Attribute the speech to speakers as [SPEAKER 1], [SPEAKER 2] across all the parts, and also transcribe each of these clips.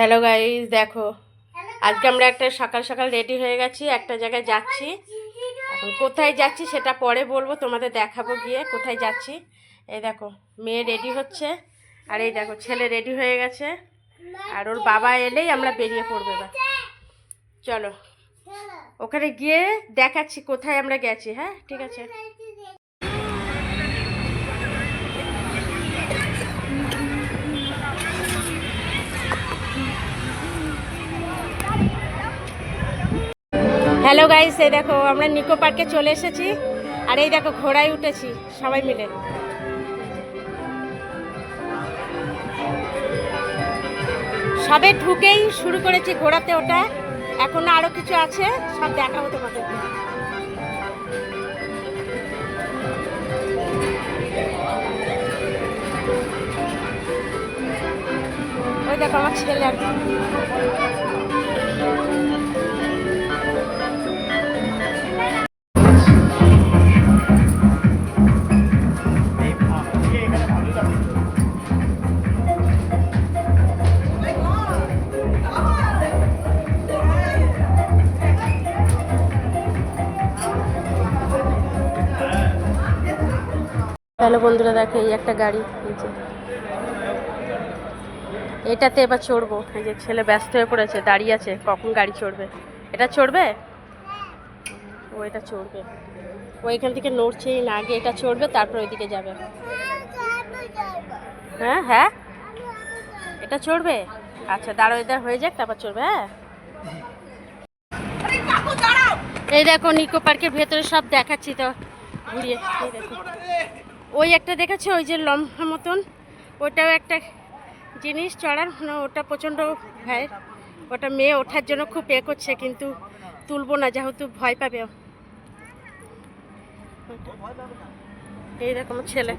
[SPEAKER 1] Hello guys দেখো। আজকে আমরা একটা সকাল সকাল রেডি হয়ে গেছি একটা জায়গায় যাচ্ছি। এখন কোথায় যাচ্ছি সেটা পরে বলব তোমাদের দেখাবো গিয়ে কোথায় যাচ্ছি। এই দেখো মেয়ে রেডি হচ্ছে। আর এই দেখো ছেলে রেডি হয়ে গেছে। আর ওর বাবা এলেই আমরা বেরিয়ে পড়ব এবার। চলো। ওখানে গিয়ে দেখাচ্ছি কোথায় আমরা গেছি হ্যাঁ? ঠিক আছে। হ্যালো গাইস এই দেখো, আমরা নিকো পার্কে চলে এসেছি, আর এই দেখো ঘোড়ায় উঠেছি, সবাই মিলে। সবে ঢুকেই শুরু করেছি ঘোড়াতে ওটা এখনও আরও কিছু আছে, সব দেখাবো তোমাদের। ওই দেখো আমার ছেলে আর হ্যালো বন্ধুরা দেখো, এই একটা গাড়ি যে। এটাতে এবার চড়বো। এই যে ছেলে ব্যস্ত হয়ে পড়েছে, দাঁড়িয়ে আছে, কখন গাড়ি চড়বে? এটা চড়বে? ও, এটা চড়বে। ও এখান থেকে নড়ছেই না, আগে এটা চড়বে, তারপর ওইদিকে যাবে। হ্যাঁ হ্যাঁ? এটা চড়বে? আচ্ছা দাঁড়ো এটা হয়ে যাক, তারপর চড়বে হ্যাঁ? এই দেখো, নিকো পার্কের ভেতরে সব দেখাচ্ছি তো, ঘুরিয়ে। দেখো। ওই একটা দেখেছে, ওই যে লম্বা মতন ওটাও একটা জিনিস চড়ার মানে ওটা প্রচণ্ড ভয় ওটা মেয়ে ওঠার জন্য খুব এ করছে, কিন্তু তুলবো না, যেহেতু ভয় পাবে ও। এই রকম ছেলে এই।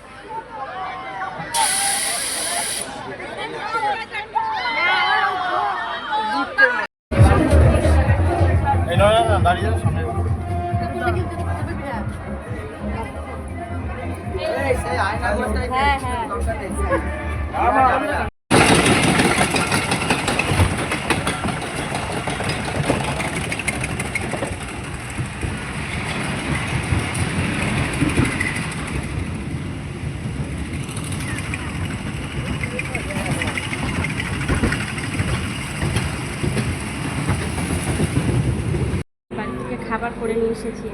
[SPEAKER 2] দাঁড়িয়ে সামনে
[SPEAKER 1] হ্যাঁ হ্যাঁ। খাবার করে নিয়ে এসেছি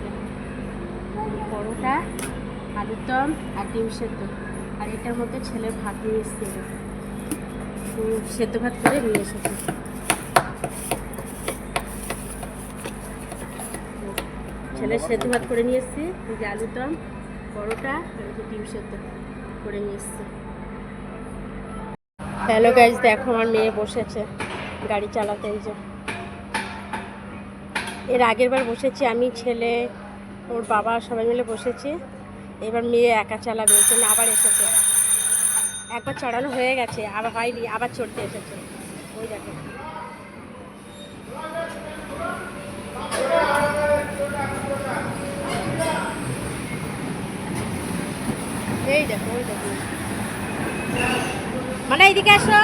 [SPEAKER 1] পরোটা আলুর দম আর ডিম সেদ্ধ। আর এটার মধ্যে ছেলে ভাত নিয়ে এসেছি সেদ্ধ ভাত করে নিয়ে এসেছি। ছেলে সেদ্ধ ভাত করে নিয়ে এসেছি যে আলুর দম পরোটা, আর যে ডিম সেদ্ধ করে নিয়ে এসেছি। হ্যালো গাইজ দেখো আমার মেয়ে বসেছে গাড়ি চালাতে, এই যে। এর আগের বার বসেছি আমি, ছেলে, ওর বাবা সবাই মিলে বসেছি। এবার মেয়ে একা চালাবে ওই জন্য আবার এসেছে। একবার চড়ানো হয়ে গেছে, আবার হয়নি, আবার চড়তে এসেছে। ওই দেখো। এই দেখো, ওই দেখো। মানে এইদিকে আসো।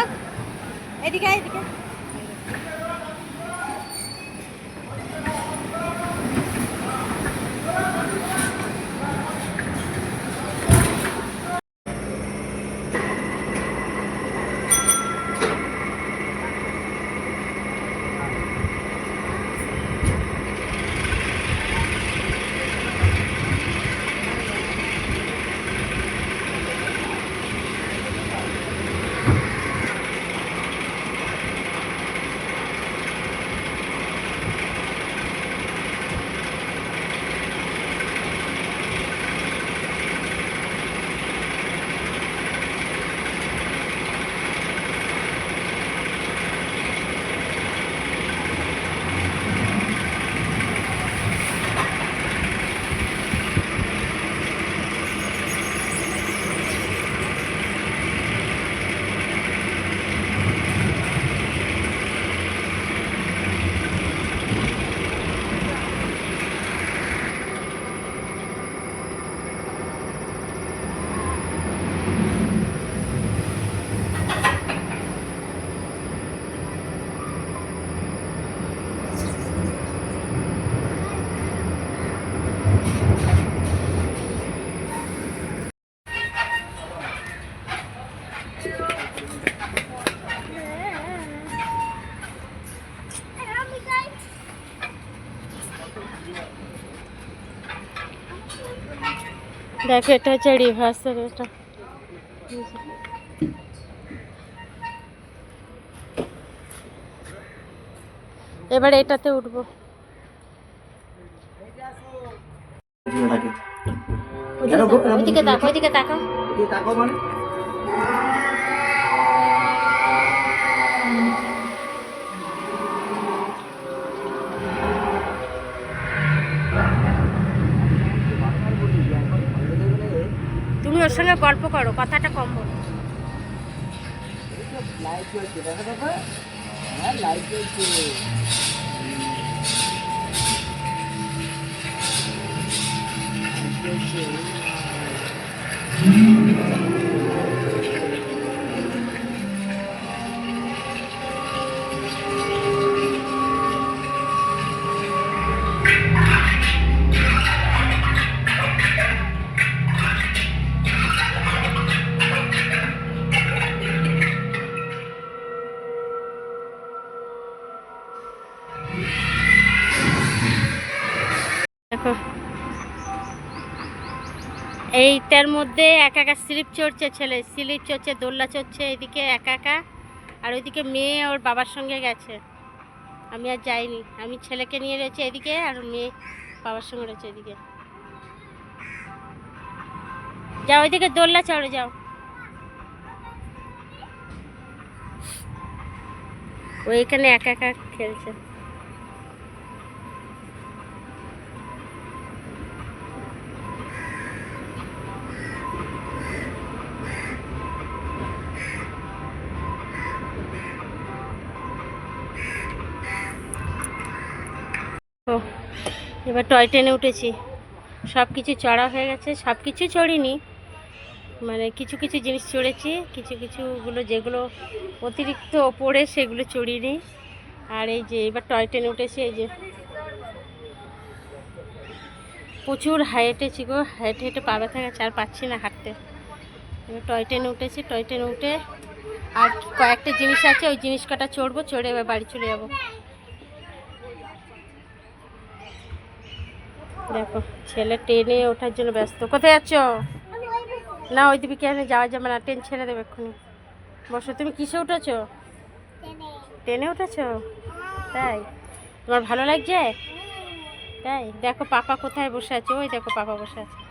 [SPEAKER 1] দেখো এটা হচ্ছে রিভার্সের এটা এবার এটাতে উঠবো ওইদিকে তাকো ওইদিকে তাকো তুমি ওর সঙ্গে গল্প করো কথাটা কম বলো। দেখো এইটার মধ্যে একা একা স্লিপ চড়ছে ছেলে, স্লিপ চড়ছে, দোল্লা চড়ছে, এদিকে একা একা, আর ওইদিকে মেয়ে ওর বাবার সঙ্গে গেছে। আমি আর যাইনি, আমি ছেলেকে নিয়ে রয়েছে এদিকে আর মেয়ে বাবার সঙ্গে রয়েছে এদিকে। যাও ওইদিকে দোল্লা চড়ে, যাও। ওইখানে একা একা খেলছে। এবার টয় ট্রেনে উঠেছি। সব কিছু চড়া হয়ে গেছে, সব কিছু চড়িনি। মানে কিছু কিছু জিনিস চড়েছি, কিছু কিছুগুলো যেগুলো অতিরিক্ত ওপরে সেগুলো চড়িনি। আর এই যে এবার টয় ট্রেনে উঠেছি, এই যে প্রচুর হাইটেছি গো হেঁটে হেঁটে পা ব্যথা গেছে, আর পাচ্ছি না হাঁটতে। এবার টয় ট্রেনে উঠেছি, টয় ট্রেনে উঠে আর কয়েকটা জিনিস আছে, ওই জিনিস কটা চড়বো, চড়ে এবার বাড়ি চলে যাব। দেখো, ছেলে ট্রেনে ওঠার জন্য ব্যস্ত। কোথায় যাচ্ছ? না, ওই দিকে কেন যাওয়া যাবে না, ট্রেন ছেড়ে দেবে এক্ষুনি। বসো, তুমি কিসে উঠেছ? ট্রেনে উঠেছ? তাই? তোমার ভালো লাগছে? তাই? দেখো, পাপা কোথায় বসে আছে? ওই দেখো, পাপা বসে আছে।